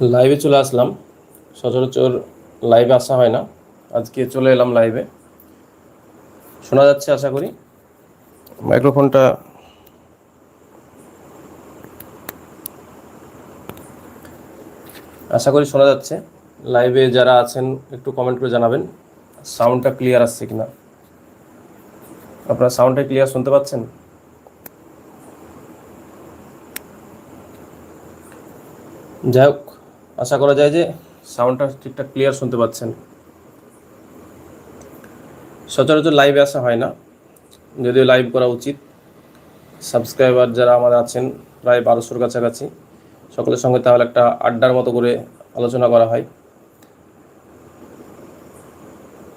লাইভে চলে আসলাম। সচরাচর লাইভে আসা হয় না। আজকে চলে এলাম লাইভে শোনা যাচ্ছে আশা করি। মাইক্রোফোনটা আশা করি শোনা যাচ্ছে। লাইভে যারা আছেন একটু কমেন্ট করে জানাবেন। সাউন্ডটা ক্লিয়ার আসছে কিনা? আপনারা সাউন্ডটা ক্লিয়ার শুনতে পাচ্ছেন? যাই হোক আশা করা যায় যে সাউন্ডটা ঠিকঠাক ক্লিয়ার শুনতে পাচ্ছেন। সচরাচর লাইভে আসা হয় না, যদিও লাইভ করা উচিত। সাবস্ক্রাইবার যারা আমাদের আছেন, প্রায় বারোশোর কাছাকাছি, সকলের সঙ্গে তাহলে একটা আড্ডার মতো করে আলোচনা করা হয়।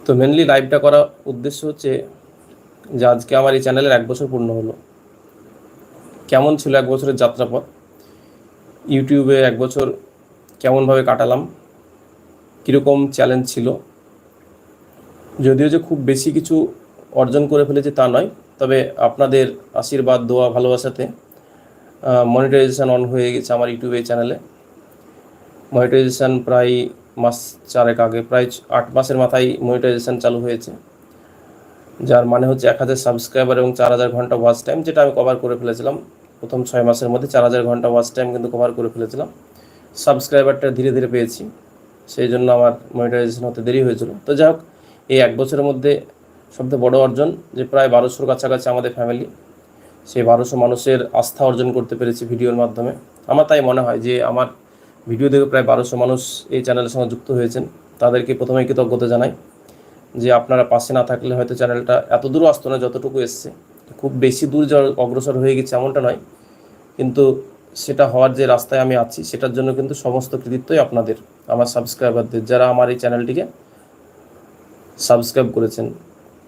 তো মেনলি লাইভটা করা উদ্দেশ্য হচ্ছে যে আজকে আমার এই চ্যানেলের এক বছর পূর্ণ হলো। কেমন ছিল এক বছরের যাত্রাপথ? ইউটিউবে এক বছর কেমনভাবে কাটালাম? কীরকম চ্যালেঞ্জ ছিল? যদিও যে খুব বেশি কিছু অর্জন করে ফেলেছি তা নয়, তবে আপনাদের আশীর্বাদ, দোয়া, ভালোবাসাতে মনিটাইজেশান অন হয়ে গেছে আমার ইউটিউবে চ্যানেলে মনিটাইজেশান প্রায় মাস চারেক আগে, প্রায় আট মাসের মাথায় মনিটাইজেশান চালু হয়েছে। যার মানে হচ্ছে এক হাজার সাবস্ক্রাইবার এবং চার হাজার ঘণ্টা ওয়াচ টাইম যেটা আমি কভার করে ফেলেছিলাম। প্রথম ছয় মাসের মধ্যে চার হাজার ঘণ্টা ওয়াচ টাইম কিন্তু কভার করে ফেলেছিলাম। সাবস্ক্রাইবারটা ধীরে ধীরে পেয়েছি। সেই জন্য আমার মনিটাইজেশন হতে দেরি হয়েছিল। তো যাই হোক এই এক বছরের মধ্যে সবথেকে বড় অর্জন যে প্রায় বারোশোর কাছাকাছি আমাদের ফ্যামিলি সেই বারোশো মানুষের আস্থা অর্জন করতে পেরেছি ভিডিওর মাধ্যমে। আমার তাই মনে হয় যে আমার ভিডিও দেখে প্রায় বারোশো মানুষ এই চ্যানেলের সঙ্গে যুক্ত হয়েছেন। তাদেরকে প্রথমে কৃতজ্ঞতা জানাই যে আপনারা পাশে না থাকলে হয়তো চ্যানেলটা এত দূর আসতো না যতটুকু এসছে। খুব বেশি দূর অগ্রসর হয়ে গেছে এমনটা নয়। কিন্তু সেটা হওয়ার যে রাস্তায় আমি আছি, সেটার জন্য কিন্তু সমস্ত কৃতিত্বই আপনাদের, আমার সাবস্ক্রাইবারদের যারা আমার এই চ্যানেলটিকে সাবস্ক্রাইব করেছেন।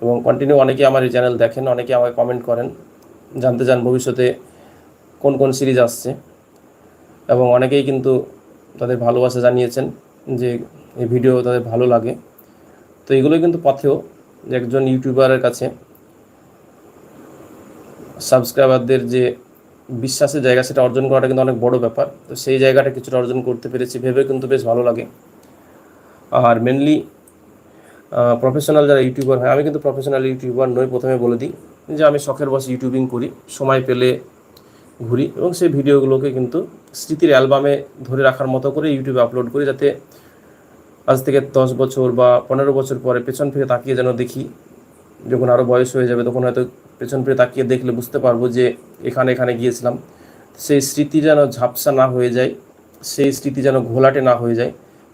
এবং কন্টিনিউ অনেকে আমার এই চ্যানেল দেখেন, অনেকে আমাকে কমেন্ট করেন, জানতে চান ভবিষ্যতে কোন কোন সিরিজ আসছে। এবং অনেকেই কিন্তু তাদের ভালোবাসা জানিয়েছেন যে এই ভিডিও তাদের ভালো লাগে। তো এগুলোই কিন্তু পথেও একজন ইউটিউবারের কাছে সাবস্ক্রাইবারদের যে বিশ্বাসের জায়গা সেটা অর্জন করাটা কিন্তু অনেক বড় ব্যাপার। তো সেই জায়গাটা কিছুটা অর্জন করতে পেরেছি, ভেবে কিন্তু বেশ ভালো লাগে। আর মেনলি প্রফেশনাল যারা ইউটিউবার হয়, আমি কিন্তু প্রফেশনাল ইউটিউবার নই, প্রথমে বলে দিই যে আমি শখের বসে ইউটিউবিং করি, সময় পেলে ঘুরি এবং সেই ভিডিওগুলোকে কিন্তু স্মৃতির অ্যালবামে ধরে রাখার মতো করে ইউটিউবে আপলোড করি যাতে আজ থেকে দশ বছর বা পনেরো বছর পরে পেছন ফিরে তাকিয়ে যেন দেখি যখন আরও বয়স হয়ে যাবে, তখন হয়তো পেছন ফিরে তাকিয়ে দেখলে বুঝতে পারব যে এখানে এখানে গিয়েছিলাম। সেই স্মৃতি যেন ঝাপসা না হয়ে যায়, সেই স্মৃতি যেন ঘোলাটে না হয়ে যায়,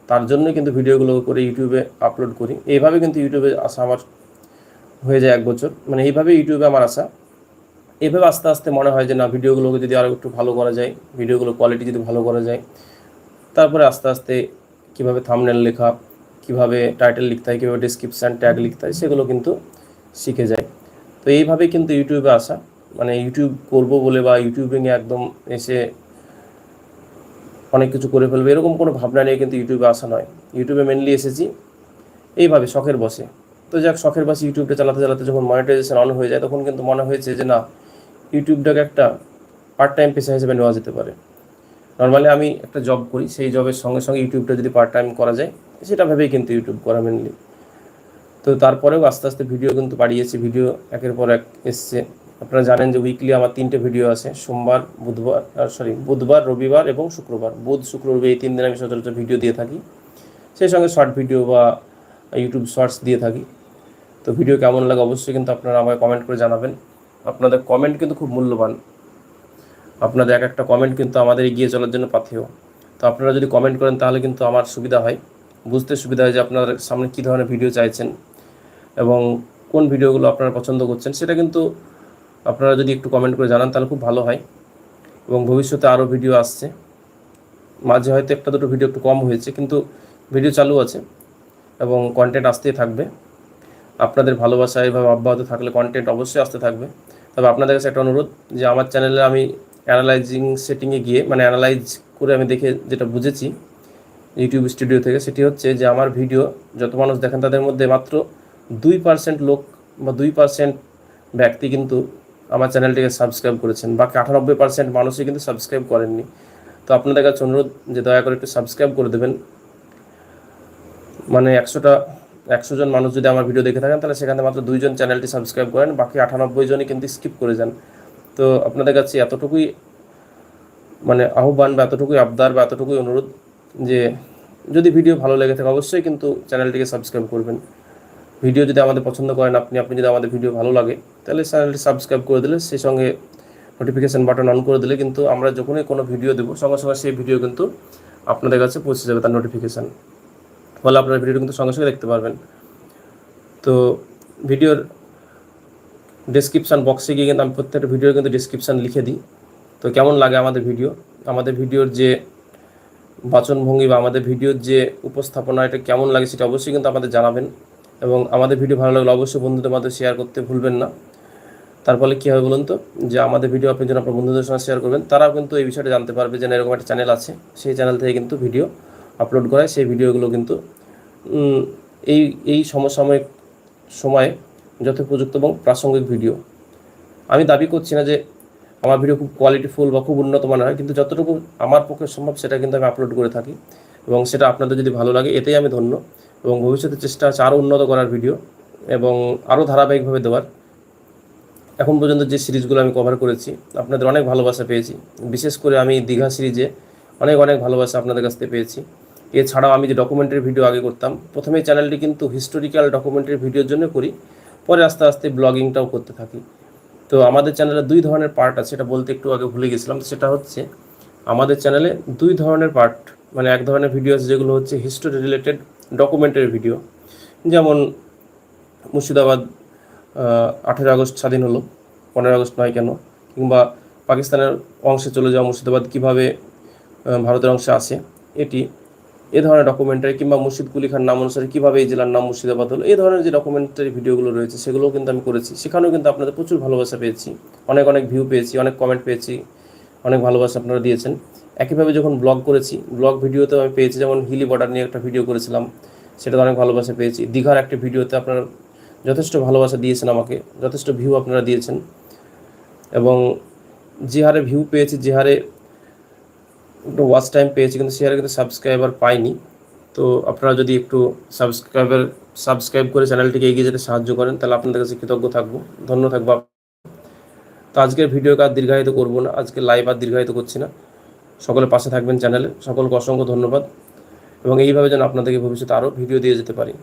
তার জন্যই কিন্তু ভিডিওগুলো করে ইউটিউবে আপলোড করি। এইভাবে কিন্তু ইউটিউবে আসা আমার হয়ে যায় এক বছর। মানে এইভাবে ইউটিউবে আমার আসা এভাবে আস্তে আস্তে মনে হয় যে না, ভিডিওগুলোকে যদি আরও একটু ভালো করা যায় ভিডিওগুলো কোয়ালিটি যদি ভালো করা যায়, তারপরে আস্তে আস্তে কীভাবে থামনেল লেখা, কীভাবে টাইটেল লিখতে হয়, কীভাবে ডিসক্রিপশান ট্যাগ লিখতে হয়, সেগুলো কিন্তু শিখে যায়। তো এইভাবেই কিন্তু ইউটিউবে আসা। মানে ইউটিউব করব বলে বা ইউটিউবিংয়ে একদম এসে অনেক কিছু করে ফেলবে, এরকম কোনো ভাবনা নিয়ে কিন্তু ইউটিউবে আসা নয়। ইউটিউবে মেনলি এসেছি। এইভাবে শখের বসে। তো যাক, শখের বসে ইউটিউবটা চালাতে চালাতে যখন মনিটাইজেশন অন হয়ে যায়, তখন কিন্তু মনে হয়েছে যে না, ইউটিউবটাকে একটা পার্ট টাইম পেশা হিসেবে নেওয়া যেতে পারে। নর্মালি আমি একটা জব করি, সেই জবের সঙ্গে সঙ্গে ইউটিউবটা যদি পার্ট টাইম করা যায়, সেটা ভেবেই কিন্তু ইউটিউব করা মেনলি তো তারপরেও আস্তে আস্তে ভিডিও কিন্তু বাড়িয়েছে ভিডিও একের পর এক এসছে। আপনারা জানেন যে উইকলি আমার তিনটে ভিডিও আছে, সোমবার, বুধবার সরি বুধবার, রবিবার এবং শুক্রবার। বুধ, শুক্র, রবি এই তিন দিন আমি সচরাচর ভিডিও দিয়ে থাকি। সেই সঙ্গে শর্ট ভিডিও বা ইউটিউব শর্টস দিয়ে থাকি। তো ভিডিও কেমন লাগে অবশ্যই কিন্তু আপনারা আমাকে কমেন্ট করে জানাবেন। আপনাদের কমেন্ট কিন্তু খুব মূল্যবান। আপনাদের এক একটা কমেন্ট কিন্তু আমাদের এগিয়ে চলার জন্য পাথেও তো আপনারা যদি কমেন্ট করেন তাহলে কিন্তু আমার সুবিধা হয়। বুঝতে সুবিধা হয় যে আপনার সামনে কী ধরনের ভিডিও চাইছেন। এবং কোন ভিডিওগুলো আপনারা পছন্দ করছেন সেটা কিন্তু আপনারা যদি একটু কমেন্ট করে জানান, তাহলে খুব ভালো হয়। এবং ভবিষ্যতে আরও ভিডিও আসছে। মাঝে হয়তো একটা দুটো ভিডিও একটু কম হয়েছে, কিন্তু ভিডিও চালু আছে এবং কন্টেন্ট আসতেই থাকবে। আপনাদের ভালোবাসা এভাবে অব্যাহত থাকলে কন্টেন্ট অবশ্যই আসতে থাকবে। তবে আপনাদের কাছে একটা অনুরোধ যে আমার চ্যানেলে আমি অ্যানালাইজিং সেটিংয়ে গিয়ে মানে অ্যানালাইজ করে আমি দেখে যেটা বুঝেছি ইউটিউব স্টুডিও থেকে, সেটি হচ্ছে যে আমার ভিডিও যত মানুষ দেখেন তাদের মধ্যে মাত্র দুই পার্সেন্ট লোক বা দুই পার্সেন্ট ব্যক্তি কিন্তু আমার চ্যানেলটিকে সাবস্ক্রাইব করেছেন। বাকি আটানব্বই পার্সেন্ট মানুষই কিন্তু সাবস্ক্রাইব করেননি। তো আপনাদের কাছে অনুরোধ যে দয়া করে একটু সাবস্ক্রাইব করে দেবেন। মানে একশোটা, একশো জন মানুষ যদি আমার ভিডিও দেখে থাকেন, তাহলে সেখানে মাত্র দুইজন চ্যানেলটি সাবস্ক্রাইব করেন। বাকি আটানব্বই জনই কিন্তু স্কিপ করে যান। তো আপনাদের কাছে এতটুকুই মানে আহ্বান বা এতটুকুই আবদার বা এতটুকুই অনুরোধ যে যদি ভিডিও ভালো লেগে থাকে, অবশ্যই কিন্তু চ্যানেলটিকে সাবস্ক্রাইব করবেন। ভিডিও যদি আমাদের পছন্দ করেন, আপনি আপনি যদি আমাদের ভিডিও ভালো লাগে, তাহলে চ্যানেলটি সাবস্ক্রাইব করে দিলে, সেই সঙ্গে নোটিফিকেশান বাটন অন করে দিলে কিন্তু আমরা যখনই কোনো ভিডিও দেবো, সঙ্গে সঙ্গে সেই ভিডিও কিন্তু আপনাদের কাছে পৌঁছে যাবে তার নোটিফিকেশান ফলে আপনারা ভিডিও কিন্তু সঙ্গে সঙ্গে দেখতে পারবেন। তো ভিডিওর ডেসক্রিপশান বক্সে গিয়ে কিন্তু আমি প্রত্যেকটা ভিডিওর কিন্তু ডেসক্রিপশান লিখে দিই। তো কেমন লাগে আমাদের ভিডিও আমাদের ভিডিওর যে বাচনভঙ্গি বা আমাদের ভিডিওর যে উপস্থাপনা, এটা কেমন লাগে সেটা অবশ্যই কিন্তু আমাদের জানাবেন। এবং আমাদের ভিডিও ভালো লাগলে অবশ্যই বন্ধুদের মধ্যে শেয়ার করতে ভুলবেন না। তার ফলে কী হবে বলুন তো? যে আমাদের ভিডিও আপনি যখন আপনার বন্ধুদের সঙ্গে শেয়ার করবেন, তারাও কিন্তু এই বিষয়টা জানতে পারবে যে এরকম একটা চ্যানেল আছে। সেই চ্যানেল থেকে কিন্তু ভিডিও আপলোড করায়। সেই ভিডিওগুলো কিন্তু এই এই সমসাময়িক সময়ে যথোপযুক্ত এবং প্রাসঙ্গিক ভিডিও আমি দাবি করছি না যে আমার ভিডিও খুব কোয়ালিটিফুল বা খুব উন্নত মানের হয়, কিন্তু যতটুকু আমার পক্ষে সম্ভব সেটা কিন্তু আমি আপলোড করে থাকি। এবং সেটা আপনাদের যদি ভালো লাগে, এতেই আমি ধন্য। এবং ভবিষ্যতে চেষ্টা আছে আরও উন্নত করার ভিডিও এবং আরও ধারাবাহিকভাবে দেওয়ার। এখন পর্যন্ত যে সিরিজগুলো আমি কভার করেছি, আপনাদের অনেক ভালোবাসা পেয়েছি। বিশেষ করে আমি দীঘা সিরিজে অনেক অনেক ভালোবাসা আপনাদের কাছ থেকে পেয়েছি। এছাড়াও আমি যে ডকুমেন্টারি ভিডিও আগে করতাম, প্রথমে চ্যানেলটি কিন্তু হিস্টোরিক্যাল ডকুমেন্টারি ভিডিওর জন্য করি, পরে আস্তে আস্তে ব্লগিংটাও করতে থাকি। তো আমাদের চ্যানেলে দুই ধরনের পার্ট আছে এটা বলতে একটু আগে ভুলে গেছিলাম সেটা হচ্ছে আমাদের চ্যানেলে দুই ধরনের পার্ট মানে এক ধরনের ভিডিও আছে, যেগুলো হচ্ছে হিস্টোরি রিলেটেড ডকুমেন্টারি ভিডিও যেমন মুর্শিদাবাদ আঠেরো আগস্ট স্বাধীন হলো, পনেরো আগস্ট নয় কেন? কিংবা পাকিস্তানের অংশে চলে যাওয়া মুর্শিদাবাদ কীভাবে ভারতের অংশে আসে এটি, এ ধরনের ডকুমেন্টারি কিংবা মুর্শিদ কুলি খান নাম অনুসারে কীভাবে এই জেলার নাম মুর্শিদাবাদ হলো এই ধরনের যে ডকুমেন্টারি ভিডিওগুলো রয়েছে, সেগুলোও কিন্তু আমি করেছি। সেখানেও কিন্তু আপনাদের প্রচুর ভালোবাসা পেয়েছি, অনেক অনেক ভিউ পেয়েছি, অনেক কমেন্ট পেয়েছি, অনেক ভালোবাসা আপনারা দিয়েছেন। একইভাবে যখন ব্লগ করেছি ব্লগ ভিডিওতেও আমি পেয়েছি, যেমন হিলি বর্ডার নিয়ে একটা ভিডিও করেছিলাম সেটাতে অনেক ভালোবাসা পেয়েছি। দীঘার একটি ভিডিওতে আপনারা যথেষ্ট ভালোবাসা দিয়েছেন আমাকে, যথেষ্ট ভিউ আপনারা দিয়েছেন। এবং যে হারে ভিউ পেয়েছি যে হারে একটু ওয়াচ টাইম পেয়েছি, কিন্তু সে হারে কিন্তু সাবস্ক্রাইবার পাইনি। তো আপনারা যদি একটু সাবস্ক্রাইবার সাবস্ক্রাইব করে চ্যানেলটিকে এগিয়ে যেতে সাহায্য করেন, তাহলে আপনাদের কাছে কৃতজ্ঞ থাকব। ধন্য থাকব তো আজকের ভিডিওকে আর দীর্ঘায়িত করব না, আজকে লাইভ আর দীর্ঘায়িত করছি না। সকলে পাশে থাকবেন চ্যানেলে। সকলকে অসংখ্য ধন্যবাদ। এবং এইভাবে যেন আপনাদেরকে ভবিষ্যতে আরও ভিডিও দিয়ে যেতে পারি।